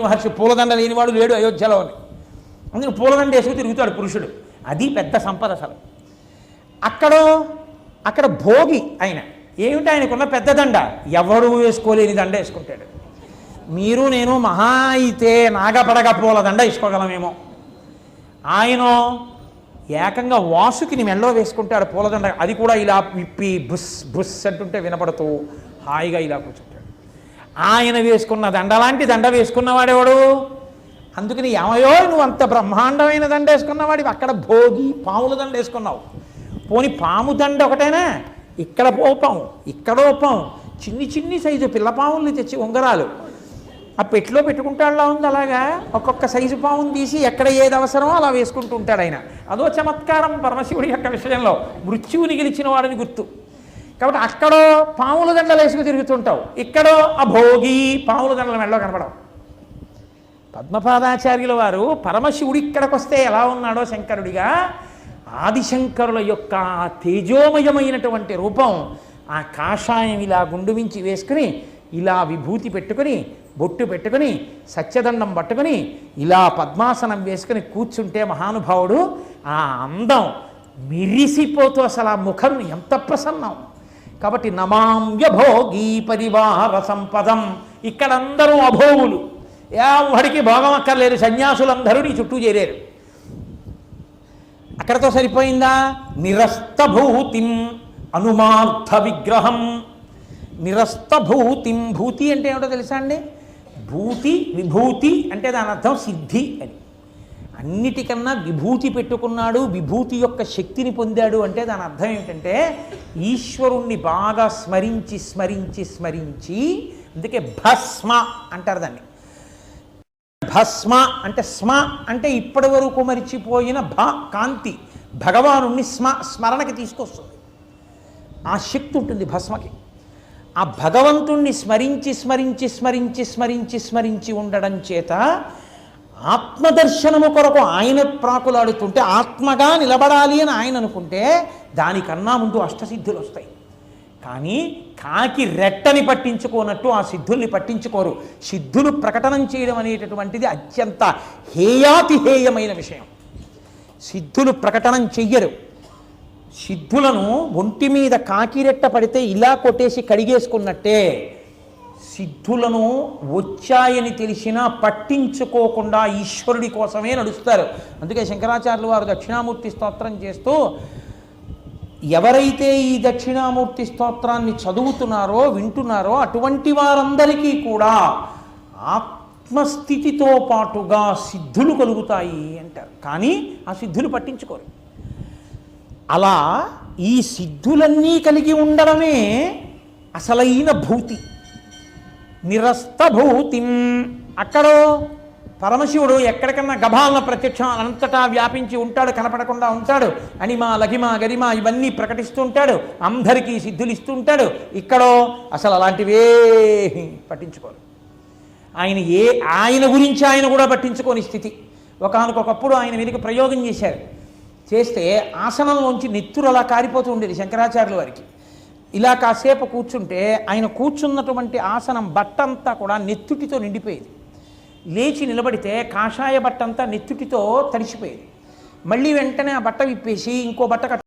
మహర్షి పూలదండ లేనివాడు లేడు అయోధ్యలో అని అందుకని పూలదండ వేసుకు తిరుగుతాడు పురుషుడు. అది పెద్ద సంపద అసలు. అక్కడ అక్కడ భోగి ఆయన. ఏమిటి ఆయనకున్న పెద్ద దండ? ఎవరు వేసుకోలేని దండ వేసుకుంటాడు. మీరు నేను మహా అయితే నాగపడగ పూల దండ వేసుకోగలమేమో. ఆయన ఏకంగా వాసుకిని మెల్లో వేసుకుంటాడు పూలదండ అది కూడా ఇలా విప్పి బుస్ బుస్ అంటుంటే వినపడుతూ హాయిగా ఇలా కూర్చో ఆయన వేసుకున్న దండ లాంటి దండ వేసుకున్నవాడెవడు అందుకని ఏమయో నువ్వు అంత బ్రహ్మాండమైన దండ వేసుకున్నవాడివి. అక్కడ భోగి పాముల దండ వేసుకున్నావు. పోని పాము దండ ఒకటేనా? ఇక్కడ ఓ ఇక్కడ ఓపం పాము చిన్ని చిన్ని సైజు పిల్ల పాముల్ని తెచ్చి ఉంగరాలు. ఆ పెట్టులో పెట్టుకుంటాడులా ఉంది అలాగా? ఒక్కొక్క సైజు పాముని తీసి ఎక్కడ ఏది అవసరమో అలా వేసుకుంటూ ఉంటాడు ఆయన. అదో చమత్కారం పరమశివుడి యొక్క విషయంలో. మృత్యువుని గెలిచిన వాడని గుర్తు. కాబట్టి అక్కడో పాముల దండలు వేసుకు తిరుగుతుంటావు. ఇక్కడో ఆ భోగి పాముల దండల మెడలో కనపడవు. పద్మపాదాచార్యుల వారు పరమశివుడు ఇక్కడికి వస్తే ఎలా ఉన్నాడో శంకరుడిగా ఆదిశంకరుల యొక్క తేజోమయమైనటువంటి రూపం ఆ కాషాయం ఇలా గుండుమించి వేసుకుని ఇలా విభూతి పెట్టుకుని బొట్టు పెట్టుకుని సత్యదండం పట్టుకుని ఇలా పద్మాసనం వేసుకుని కూర్చుంటే మహానుభావుడు ఆ అందం మిరిసిపోతూ అసలు ఆ ముఖం ఎంత ప్రసన్నం. కాబట్టి నమాంయ భోగి పరివార సంపదం. ఇక్కడందరూ అభోగులు. ఎవడికి భోగం అక్కర్లేదు సన్యాసులందరూ నీ చుట్టూ చేరారు. అక్కడతో సరిపోయిందా? నిరస్తభూతిం అనుమార్థ విగ్రహం. నిరస్తభూతిం భూతి అంటే ఏమిటో తెలుసా అండి? భూతి విభూతి అంటే దాని అర్థం సిద్ధి అని. అన్నిటికన్నా విభూతి పెట్టుకున్నాడు విభూతి యొక్క శక్తిని పొందాడు అంటే దాని అర్థం ఏమిటంటే ఈశ్వరుణ్ణి బాగా స్మరించి స్మరించి స్మరించి అందుకే భస్మ అంటారు దాన్ని. భస్మ అంటే స్మ అంటే ఇప్పటి వరకు మరిచిపోయిన భ కాంతి. భగవానుణ్ణి స్మ స్మరణకి తీసుకొస్తుంది. ఆ శక్తి ఉంటుంది భస్మకి. ఆ భగవంతుణ్ణి స్మరించి స్మరించి స్మరించి స్మరించి స్మరించి ఉండడం చేత ఆత్మదర్శనము కొరకు ఆయన ప్రాకులాడుతుంటే ఆత్మగా నిలబడాలి అని ఆయన అనుకుంటే దానికన్నా ముందు అష్టసిద్ధులు వస్తాయి. కానీ కాకి రెట్టని పట్టించుకోనట్టు ఆ సిద్ధుల్ని పట్టించుకోరు. సిద్ధులు ప్రకటనం చేయడం అనేటటువంటిది అత్యంత హేయాతిహేయమైన విషయం. సిద్ధులు ప్రకటనం చెయ్యరు. సిద్ధులను ఒంటి మీద కాకిరెట్ట పడితే ఇలా కొట్టేసి కడిగేసుకున్నట్టే సిద్ధులను వచ్చాయని తెలిసినా పట్టించుకోకుండా ఈశ్వరుడి కోసమే నడుస్తారు. అందుకే శంకరాచార్యులు వారు దక్షిణామూర్తి స్తోత్రం చేస్తూ ఎవరైతే ఈ దక్షిణామూర్తి స్తోత్రాన్ని చదువుతున్నారో వింటున్నారో అటువంటి వారందరికీ కూడా ఆత్మస్థితితో పాటుగా సిద్ధులు కలుగుతాయి అంటారు. కానీ ఆ సిద్ధులు పట్టించుకోరు. అలా ఈ సిద్ధులన్నీ కలిగి ఉండడమే అసలైన భూతి. నిరస్తభూతిం. అక్కడో పరమశివుడు ఎక్కడికన్నా గభాలన ప్రత్యక్షం అంతటా వ్యాపించి ఉంటాడు కనపడకుండా ఉంటాడు. అనిమ లఘిమ గరిమ ఇవన్నీ ప్రకటిస్తూ ఉంటాడు అందరికీ సిద్ధులు ఇస్తూ ఉంటాడు ఇక్కడో అసలు అలాంటివే పట్టించుకోరు. ఆయన ఏ ఆయన గురించి ఆయన కూడా పట్టించుకోని స్థితి. ఒకనకొకప్పుడు ఆయన మీదకి ప్రయోగం చేశారు. చేస్తే ఆసనంలోంచి నెత్తురు అలా కారిపోతూ ఉండేది శంకరాచార్యుల వారికి. ఇలా కాసేపు కూర్చుంటే ఆయన కూర్చున్నటువంటి ఆసనం బట్టంతా కూడా నెత్తుటితో నిండిపోయేది. లేచి నిలబడితే కాషాయ బట్ట అంతా నెత్తుటితో తడిసిపోయేది మళ్ళీ వెంటనే ఆ బట్ట విప్పేసి ఇంకో బట్ట కట్టు